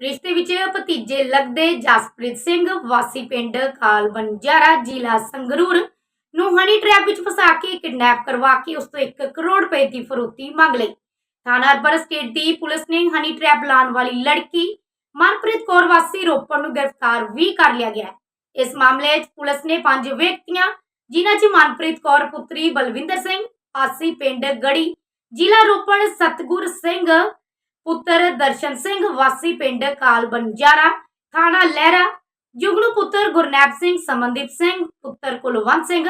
ਰਿਸ਼ਤੇ ਵਿੱਚ ਭਤੀਜੇ ਲੱਗਦੇ ਜਸਪ੍ਰੀਤ ਸਿੰਘ, ਵਾਸੀ ਪਿੰਡ ਕਾਲ ਬੰਜਾਰਾ ਜ਼ਿਲ੍ਹਾ ਸੰਗਰੂਰ ਨੂੰ ਹਨੀ ਟ੍ਰੈਪ ਵਿੱਚ ਫਸਾ ਕੇ ਕਿਡਨੈਪ ਕਰਵਾ ਕੇ ਉਸ ਤੋਂ 1 ਕਰੋੜ ਰੁਪਏ ਦੀ ਫਰੋਤੀ ਮੰਗ ਲਈ। ਥਾਣਾ ਅਰਬਨ ਸਟੇਟ ਦੀ ਪੁਲਿਸ ਨੇ ਹਨੀ ਟ੍ਰੈਪ ਲਾਉਣ ਵਾਲੀ ਲੜਕੀ ਮਨਪ੍ਰੀਤ ਕੌਰ ਵਾਸੀ ਰੋਪੜ ਨੂੰ ਗ੍ਰਿਫਤਾਰ ਵੀ ਕਰ ਲਿਆ ਗਿਆ ਇਸ ਮਾਮਲੇ ਵਿੱਚ ਪੁਲਿਸ ਨੇ ਪੰਜ ਵਿਅਕਤੀਆਂ, ਜਿਨ੍ਹਾਂ 'ਚ ਮਨਪ੍ਰੀਤ ਕੌਰ, ਪੁੱਤਰੀ ਬਲਵਿੰਦਰ ਸਿੰਘ ਆਸੀ ਪਿੰਡ ਗੜੀ, ਜ਼ਿਲ੍ਹਾ ਰੋਪੜ ਸਤਗੁਰ ਸਿੰਘ ਪੁੱਤਰ ਦਰਸ਼ਨ ਸਿੰਘ, ਵਾਸੀ ਪਿੰਡ ਕਾਲ ਬੰਜਾਰਾ ਥਾਣਾ ਲਹਿਰਾ। ਜੁਗਨੂ ਪੁੱਤਰ ਗੁਰਨੈਬ ਸਿੰਘ, ਸਮਨਦੀਪ ਸਿੰਘ, ਪੁੱਤਰ ਕੁਲਵੰਤ ਸਿੰਘ।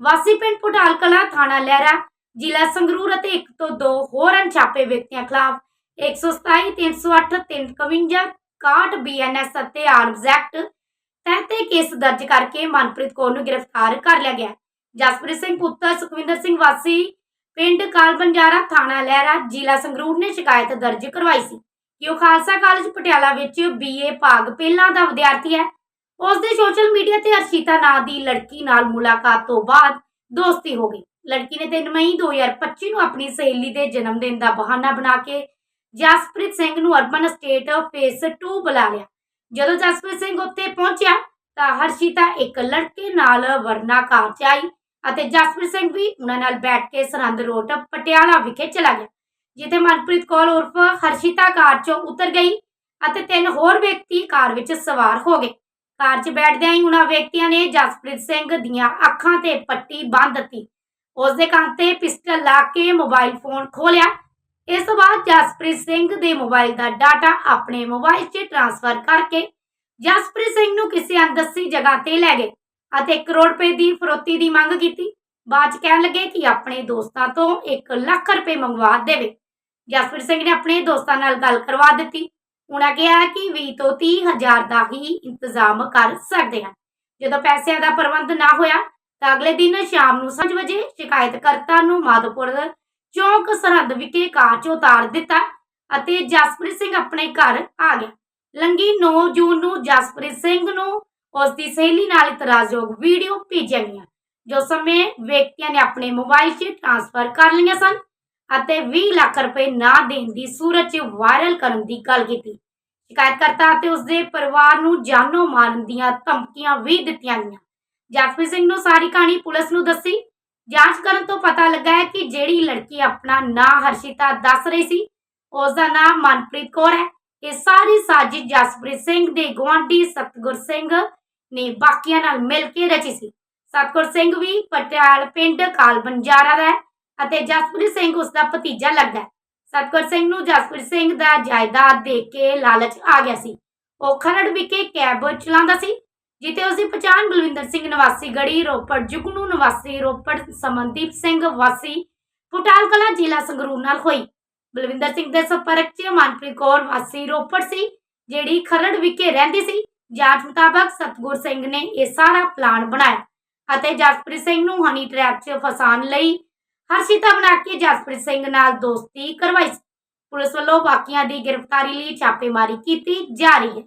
ਵਾਸੀ ਪਿੰਡ ਪਟਾਲ ਕਲਾਂ ਥਾਣਾ ਲਹਿਰਾ। ਜ਼ਿਲ੍ਹਾ ਸੰਗਰੂਰ ਅਤੇ ਇੱਕ ਤੋਂ ਦੋ ਹੋਰ ਅਣਛਾਪੇ ਵਿਅਕਤੀਆਂ ਖਿਲਾਫ 127 308 351 61 ਬੀਐਨਐਸ ਅਤੇ ਆਰਮਜ਼ ਐਕਟ ਤਹਿਤ ਇਹ ਕੇਸ ਦਰਜ ਕਰਕੇ ਮਨਪ੍ਰੀਤ ਕੌਰ ਨੂੰ ਗ੍ਰਿਫਤਾਰ ਕਰ ਲਿਆ ਗਿਆ। ਜਸਪ੍ਰੀਤ ਸਿੰਘ ਪੁੱਤਰ, ਸੁਖਵਿੰਦਰ ਸਿੰਘ ਵਾਸੀ ਪਿੰਡ ਕਾਲਬੰਜਾਰਾ ਥਾਣਾ ਲਹਿਰਾ ਜ਼ਿਲ੍ਹਾ ਸੰਗਰੂਰ ਨੇ ਸ਼ਿਕਾਇਤ ਦਰਜ ਕਰਵਾਈ ਸੀ ਕਿ ਉਹ ਖਾਲਸਾ ਕਾਲਜ ਪਟਿਆਲਾ ਵਿੱਚ ਬੀਏ ਭਾਗ ਪਹਿਲਾਂ ਦਾ ਵਿਦਿਆਰਥੀ ਹੈ। ਉਸ ਦੇ ਸੋਸ਼ਲ ਮੀਡੀਆ ਤੇ ਅਰਸ਼ਿਤਾ ਨਾਂ ਦੀ ਲੜਕੀ ਨਾਲ ਮੁਲਾਕਾਤ ਤੋਂ ਬਾਅਦ ਦੋਸਤੀ ਹੋ ਗਈ। ਲੜਕੀ ਨੇ 3 ਮਈ 2025 ਨੂੰ ਆਪਣੀ ਸਹੇਲੀ ਦੇ ਜਨਮ ਦਿਨ ਦਾ ਬਹਾਨਾ ਬਣਾ ਕੇ ਜਸਪ੍ਰੀਤ ਸਿੰਘ ਨੂੰ ਅਰਬਨ ਸਟੇਟ ਫੇਸ 2 ਬੁਲਾ ਲਿਆ। ਜਦੋਂ ਜਸਪ੍ਰੀਤ ਸਿੰਘ ਉੱਥੇ ਪਹੁੰਚਿਆ ਤਾਂ ਹਰਸ਼ਿਤਾ ਇੱਕ ਲੜਕੇ ਨਾਲ ਵਰਨਾ ਕਾਰ 'ਚ ਆਈ। ਅਤੇ ਜਸਪ੍ਰੀਤ ਸਿੰਘ ਵੀ ਉਹਨਾਂ ਨਾਲ ਬੈਠ ਕੇ ਸਰਹੰਦ ਰੋਡ ਪਟਿਆਲਾ ਵਿਖੇ ਚਲਾ ਗਿਆ, ਜਿੱਥੇ ਮਨਪ੍ਰੀਤ ਕੌਰ ਉਰਫ ਹਰਸ਼ਿਤਾ ਕਾਰ 'ਚੋਂ ਉਤਰ ਗਈ ਅਤੇ ਤਿੰਨ ਹੋਰ ਵਿਅਕਤੀ ਕਾਰ ਵਿੱਚ ਸਵਾਰ ਹੋ ਗਏ। ਕਾਰ 'ਚ ਬੈਠਦਿਆਂ ਹੀ ਉਹਨਾਂ ਵਿਅਕਤੀਆਂ ਨੇ ਜਸਪ੍ਰੀਤ ਸਿੰਘ ਦੀਆਂ ਅੱਖਾਂ ਤੇ ਪੱਟੀ ਬੰਨ੍ਹ ਦਿੱਤੀ। ਉਸ ਦੇ ਕੰਨ ਤੇ ਪਿਸਟਲ ਲਾ ਕੇ ਮੋਬਾਈਲ ਫੋਨ ਖੋਲਿਆ ਇਸ ਤੋਂ ਬਾਅਦ ਜਸਪ੍ਰੀਤ ਸਿੰਘ ਦੇ ਮੋਬਾਈਲ ਦਾ ਡਾਟਾ ਆਪਣੇ ਮੋਬਾਈਲ 'ਚ ਟ੍ਰਾਂਸਫਰ ਕਰਕੇ ਜਸਪ੍ਰੀਤ ਸਿੰਘ ਨੂੰ ਕਿਸੇ ਅਣਦੱਸੀ ਜਗ੍ਹਾ ਤੇ ਲੈ ਗਏ। ਅਤੇ 1 ਕਰੋੜ ਰੁਪਏ ਦੀ ਫਰੋਤੀ ਦੀ ਮੰਗ ਕੀਤੀ। ਬਾਅਦ ਕਹਿਣ ਲੱਗੇ ਕਿ ਆਪਣੇ ਦੋਸਤਾਂ ਤੋਂ 1 ਲੱਖ ਰੁਪਏ ਮੰਗਵਾ ਦੇਵੇ। ਜਸਪ੍ਰੀਤ ਸਿੰਘ ਨੇ ਆਪਣੇ ਦੋਸਤਾਂ ਨਾਲ ਗੱਲ ਕਰਵਾ ਦਿੱਤੀ। ਉਹਨਾਂ ਕਿਹਾ ਕਿ 20 ਤੋਂ 30 ਹਜ਼ਾਰ ਦਾ ਹੀ ਇੰਤਜ਼ਾਮ ਕਰ ਸਕਦੇ ਹਨ ਜਦੋਂ ਪੈਸਿਆਂ ਦਾ ਪ੍ਰਬੰਧ ਨਾ ਹੋਇਆ, ਤਾਂ ਅਗਲੇ ਦਿਨ ਸ਼ਾਮ ਨੂੰ 5 ਵਜੇ ਸ਼ਿਕਾਇਤਕਰਤਾ ਨੂੰ ਮਾਧੋਪੁਰ ਚੌਂਕ ਸਰਹੱਦ ਵਿਖੇ ਕਾਰ 'ਚ ਉਤਾਰ ਦਿੱਤਾ ਅਤੇ ਜਸਪ੍ਰੀਤ ਸਿੰਘ ਆਪਣੇ ਘਰ ਆ ਗਿਆ। ਲੰਗੀ 9 ਜੂਨ ਨੂੰ ਜਸਪ੍ਰੀਤ ਸਿੰਘ ਨੂੰ ਉਸ ਦੀ ਸਹੇਲੀ ਨਾਲ ਇਤਰਾਜ਼ਯੋਗ ਵੀਡੀਓ ਭੇਜੀਆਂ ਗਈਆਂ, ਜੋ ਸਮੇਂ ਵਿਅਕਤੀਆਂ ਨੇ ਆਪਣੇ ਮੋਬਾਈਲ 'ਚ ਟ੍ਰਾਂਸਫਰ ਕਰ ਲਈਆਂ ਸਨ ਅਤੇ 20 ਲੱਖ ਰੁਪਏ ਨਾ ਦੇਣ ਦੀ ਸੂਰਤ 'ਚ ਵਾਇਰਲ ਕਰਨ ਦੀ ਗੱਲ ਕੀਤੀ। ਸ਼ਿਕਾਇਤਕਰਤਾ ਅਤੇ ਉਸ ਦੇ ਪਰਿਵਾਰ ਨੂੰ ਜਾਨੋਂ ਮਾਰਨ ਦੀਆਂ ਧਮਕੀਆਂ ਵੀ ਦਿੱਤੀਆਂ ਗਈਆਂ। ਜਸਪ੍ਰੀਤ ਸਿੰਘ ਨੂੰ ਸਾਰੀ ਕਹਾਣੀ ਪੁਲਿਸ ਨੂੰ ਦੱਸੀ। ਜਾਂਚ ਕਰਨ ਤੋਂ ਪਤਾ ਲੱਗਾ ਹੈ ਕਿ ਜਿਹੜੀ ਲੜਕੀ ਆਪਣਾ ਨਾਂ ਹਰਸ਼ਿਤਾ ਦੱਸ ਰਹੀ ਸੀ ਉਸ ਦਾ ਨਾਮ ਮਨਪ੍ਰੀਤ ਕੌਰ ਹੈ। ਇਹ ਸਾਰੀ ਸਾਜ਼ਿਸ਼ ਜਸਪ੍ਰੀਤ ਸਿੰਘ ਦੇ ਗੁਆਂਢੀ ਸਤਗੁਰ ਸਿੰਘ ਨੇ ਬਾਕੀਆਂ ਨਾਲ ਮਿਲ ਕੇ ਰਚੀ ਸੀ। ਸਤਗੁਰ ਸਿੰਘ ਵੀ ਪਟਿਆਲ ਪਿੰਡ ਕਾਲ ਬੰਜਾਰਾ ਦਾ ਹੈ ਅਤੇ ਜਸਪ੍ਰੀਤ ਸਿੰਘ ਉਸ ਦਾ ਭਤੀਜਾ ਲੱਗਦਾ ਹੈ। ਸਤਗੁਰ ਸਿੰਘ ਨੂੰ ਜਸਪ੍ਰੀਤ ਸਿੰਘ ਦਾ ਜਾਇਦਾਦ ਦੇ ਕੇ ਲਾਲਚ ਆ ਗਿਆ ਸੀ। ਉਹ ਖਰੜ ਵਿਖੇ ਕੈਬ ਚਲਾਉਂਦਾ ਸੀ, ਜਿੱਥੇ ਉਸ ਦੀ ਪਛਾਣ ਬਲਵਿੰਦਰ ਸਿੰਘ ਨਿਵਾਸੀ ਗੜੀ, ਰੋਪੜ ਜੁਗਨੂ ਨਿਵਾਸੀ, ਰੋਪੜ ਸਮਨਦੀਪ ਸਿੰਘ ਵਾਸੀ, ਪੁਟਾਲ ਕਲਾ ਜ਼ਿਲ੍ਹਾ ਸੰਗਰੂਰ ਨਾਲ ਹੋਈ। ਬਲਵਿੰਦਰ ਸਿੰਘ ਦੇ ਸੰਪਰਕ 'ਚ ਮਨਪ੍ਰੀਤ ਕੌਰ ਵਾਸੀ ਰੋਪੜ ਸੀ, ਜਿਹੜੀ ਖਰੜ ਵਿਖੇ ਰਹਿੰਦੀ ਸੀ। ਜਾਂਚ ਮੁਤਾਬਕ ਸਤਗੁਰ ਸਿੰਘ ਨੇ ਇਹ ਸਾਰਾ ਪਲਾਨ ਬਣਾਇਆ ਅਤੇ ਜਸਪ੍ਰੀਤ ਸਿੰਘ ਨੂੰ ਹਨੀ ਟ੍ਰੈਪ 'ਚ ਫਸਾਉਣ ਲਈ ਹਰਸ਼ਿਤਾ ਬਣਾ ਕੇ ਜਸਪ੍ਰੀਤ ਸਿੰਘ ਨਾਲ ਦੋਸਤੀ ਕਰਵਾਈ ਪੁਲਿਸ ਵੱਲੋਂ ਬਾਕੀਆਂ ਦੀ ਗ੍ਰਿਫਤਾਰੀ ਲਈ ਛਾਪੇਮਾਰੀ ਕੀਤੀ ਜਾ ਰਹੀ ਹੈ।